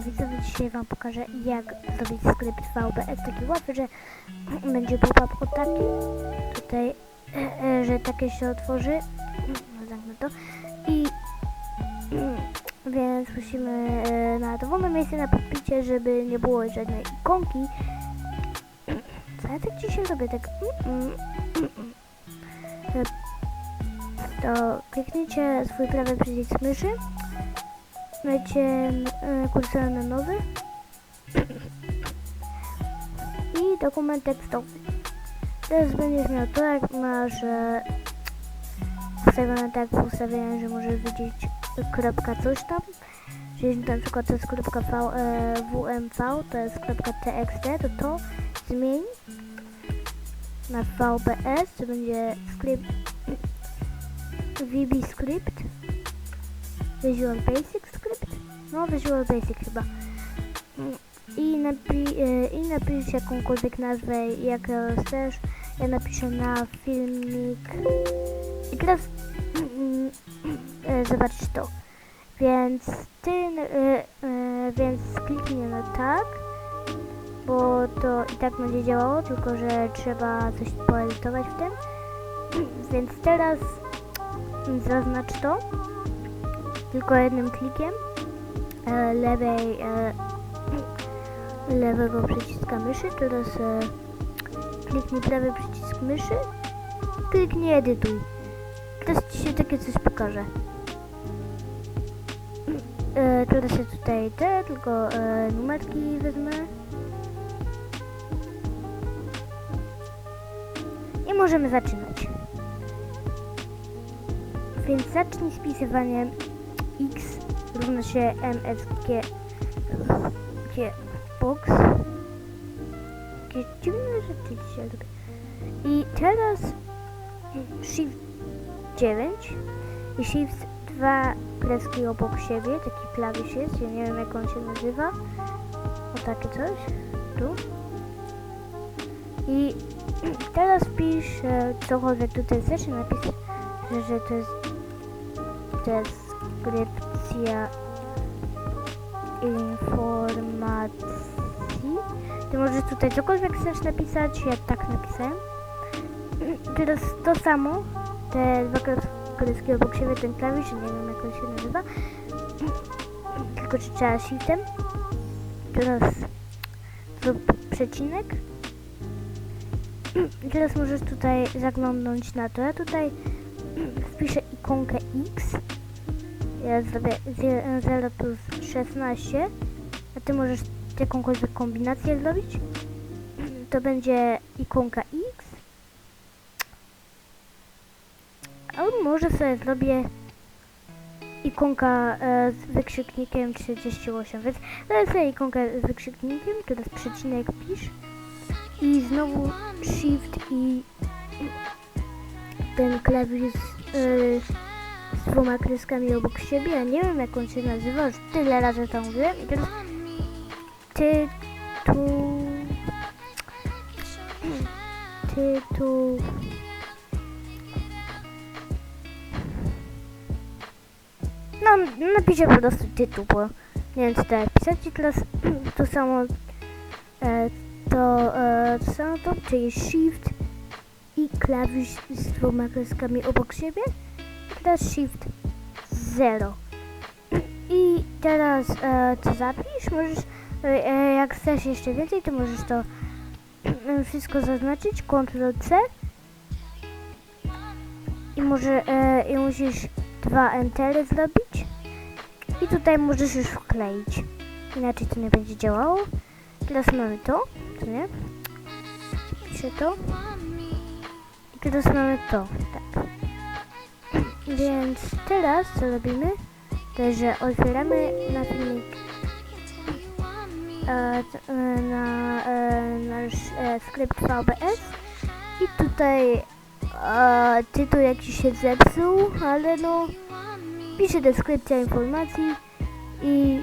Widzowie, dzisiaj wam pokażę jak zrobić skrypt VBS taki łatwy, że będzie pop-up o taki tutaj, e, e, że takie się otworzy. No, zamknę to. I więc musimy e, na dowolne miejsce na podpicie, żeby nie było żadnej ikonki. Co ja tak dzisiaj robię, tak mm, mm, mm, mm. to kliknijcie swój prawy przycisk myszy Dajcie e, kursor nowy i dokument tekstowy. Teraz będziesz miał to, jak masz e, ustawione tak w ustawieniu, że możesz widzieć kropka coś tam. Czyli na przykład to jest kropka v, e, WMV, to jest kropka TXT, to to zmień na VBS, to będzie skrypt VB Script Visual Basic Script? No, Visual Basic chyba. Mm, I, napi e, I napisz jakąkolwiek nazwę, jak chcesz. Ja napiszę na filmik. I teraz mm, e, zobaczysz to. Więc ty, e, więc kliknij na tak, bo to i tak będzie działało, tylko że trzeba coś poedytować w tym. Więc teraz zaznacz to tylko jednym klikiem lewej e, lewego przyciska myszy. Teraz e, kliknij prawy przycisk myszy. Kliknij edytuj. Teraz ci się takie coś pokaże. E, teraz się tutaj te, tylko e, numerki wezmę. I możemy zaczynać. Więc zacznij spisywanie x równa się msg box. Jakie dziwne rzeczy dzisiaj robię. I teraz shift 9 i shift 2 kreski obok siebie, taki klawisz jest, ja nie wiem jak on się nazywa. O takie coś, tu. I teraz wpisz e, cokolwiek tutaj chcesz i napisz, że, że to jest deskrypcja informacji. Ty możesz tutaj cokolwiek chcesz napisać, ja tak napisałem. Teraz to samo, te dwa kreski obok siebie, ten klawisz, nie wiem jak on się nazywa. Tylko czy trzeba shiftem. Teraz zrób przecinek. Teraz możesz tutaj zaglądnąć na to. Ja tutaj wpiszę ikonkę X. Ja zrobię 0 plus 16. A ty możesz jakąkolwiek kombinację zrobić. To będzie ikonka X. Albo może sobie zrobię ikonka e, z wykrzyknikiem 38, więc daję sobie ikonkę z wykrzyknikiem, teraz przecinek pisz i znowu shift i ten klawisz z dwoma kreskami obok siebie. Nie wiem jak on się nazywa, już tyle razy to mówiłem. I teraz tytuł tytuł no napiszę po prostu tytuł, bo nie wiem co pisać i teraz to samo e, to, e, to samo to, czyli shift i klawisz z dwoma kreskami obok siebie. Teraz Shift 0. I teraz e, to zapisz. Możesz, e, jak chcesz jeszcze więcej, to możesz to e, wszystko zaznaczyć. Ctrl C. I może e, i musisz dwa entery zrobić. I tutaj możesz już wkleić. Inaczej to nie będzie działało. Teraz mamy to, co nie? Piszę to. I teraz mamy to, tak. Więc teraz co robimy? To że otwieramy na filmik e, e, na e, nasz skrypt VBS i tutaj tytuł jakiś się zepsuł, ale no pisze deskrypcja informacji i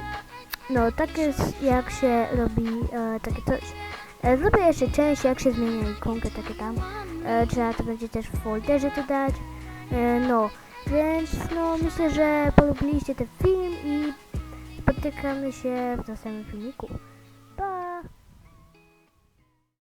no tak jest jak się robi takie coś. Zrobię jeszcze część jak się zmienia ikonkę takie tam. Trzeba to będzie też w folderze to dać. No, więc no myślę, że polubiliście ten film i spotykamy się w następnym filmiku.